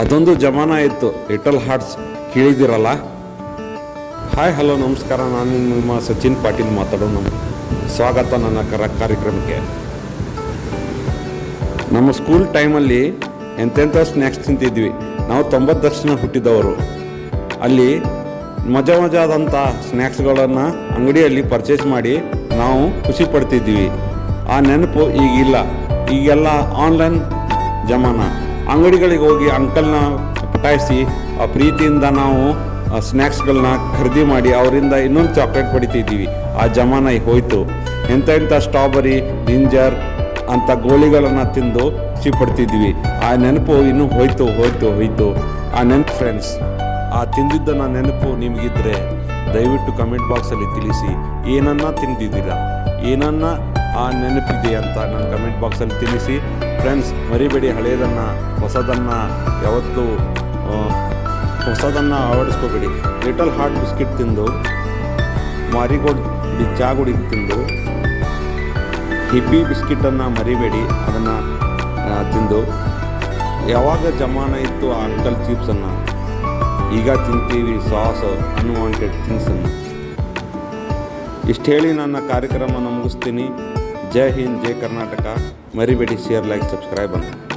ಅದೊಂದು ಜಮಾನ ಇತ್ತು. ಲಿಟಲ್ ಹಾರ್ಟ್ಸ್ ಕೇಳಿದಿರಲ್ಲ ಹಾಯ್ ಹಲೋ ನಮಸ್ಕಾರ. ನಾನು ನಿಮ್ಮ ಸಚಿನ್ ಪಾಟೀಲ್ ಮಾತಾಡೋನು ಸ್ವಾಗತ ನನ್ನ ಕರ ಕಾರ್ಯಕ್ರಮಕ್ಕೆ. ನಮ್ಮ ಸ್ಕೂಲ್ ಟೈಮಲ್ಲಿ ಎಂತೆಂಥ ಸ್ನ್ಯಾಕ್ಸ್ ತಿಂತಿದ್ವಿ. ನಾವು ತೊಂಬತ್ತು ದರ್ಶನ ಹುಟ್ಟಿದವರು. ಅಲ್ಲಿ ಮಜಾ ಮಜಾದಂಥ ಸ್ನ್ಯಾಕ್ಸ್ಗಳನ್ನು ಅಂಗಡಿಯಲ್ಲಿ ಪರ್ಚೇಸ್ ಮಾಡಿ ನಾವು ಖುಷಿ ಪಡ್ತಿದ್ವಿ. ಆ ನೆನಪು ಈಗಿಲ್ಲ. ಈಗೆಲ್ಲ ಆನ್ಲೈನ್ ಜಮಾನ. ಅಂಗಡಿಗಳಿಗೆ ಹೋಗಿ ಅಂಕಲ್ನ ಪಟಾಯಿಸಿ ಆ ಪ್ರೀತಿಯಿಂದ ನಾವು ಸ್ನ್ಯಾಕ್ಸ್ಗಳನ್ನ ಖರೀದಿ ಮಾಡಿ ಅವರಿಂದ ಇನ್ನೊಂದು ಚಾಕ್ಲೇಟ್ ಪಡಿತಿದ್ದೀವಿ. ಆ ಜಮಾನ ಹೋಯ್ತು. ಎಂಥ ಎಂಥ ಸ್ಟ್ರಾಬೆರಿ ಜಿಂಜರ್ ಅಂತ ಗೋಳಿಗಳನ್ನು ತಿಂದು ಖುಷಿ ಪಡ್ತಿದ್ವಿ ಆ ನೆನಪು ಇನ್ನೂ ಹೋಯ್ತು ಹೋಯ್ತು ಹೋಯ್ತು. ಆ ನೆನಪು ಫ್ರೆಂಡ್ಸ್ ಆ ತಿಂದಿದ್ದನ್ನ ನೆನಪು ನಿಮಗಿದ್ರೆ ದಯವಿಟ್ಟು ಕಮೆಂಟ್ ಬಾಕ್ಸಲ್ಲಿ ತಿಳಿಸಿ ಏನನ್ನ ತಿಂದಿದ್ದೀರಾ? ಏನನ್ನ ಆ ನೆನಪಿದೆ ಅಂತ ನನ್ನ ಕಮೆಂಟ್ ಬಾಕ್ಸಲ್ಲಿ ತಿಳಿಸಿ. ಫ್ರೆಂಡ್ಸ್ ಮರಿಬೇಡಿ ಹಳೆಯದನ್ನು, ಹೊಸದನ್ನು ಯಾವತ್ತು ಹೊಸದನ್ನು ಅಳವಡಿಸ್ಕೋಬೇಡಿ. ಲಿಟಲ್ ಹಾರ್ಟ್ ಬಿಸ್ಕಿಟ್ ತಿಂದು, ಮಾರಿಗೋಡ್ ಗುಡಿ ಚಾ ಗುಡಿ ತಿಂದು ಹಿಪ್ಪಿ ಬಿಸ್ಕಿಟನ್ನು ಮರಿಬೇಡಿ, ಅದನ್ನು ತಿಂದು. ಯಾವಾಗ ಜಮಾನ ಇತ್ತು ಆ ಅಂಕಲ್ ಚಿಪ್ಸನ್ನು ಈಗ ತಿಂತೀವಿ ಸಾಸ್ ಅನ್ವಾಂಟೆಡ್ ಥಿಂಗ್ಸನ್ನು ಇಷ್ಟು ಹೇಳಿ ನನ್ನ ಕಾರ್ಯಕ್ರಮನ ಮುಗಿಸ್ತೀನಿ ಜೈ ಹಿಂದ್ ಜೈ ಕರ್ನಾಟಕ ಮರಿಬೇಡಿ ಶೇರ್ ಲೈಕ್ ಸಬ್ಸ್ಕ್ರೈಬ್ ಅಂತ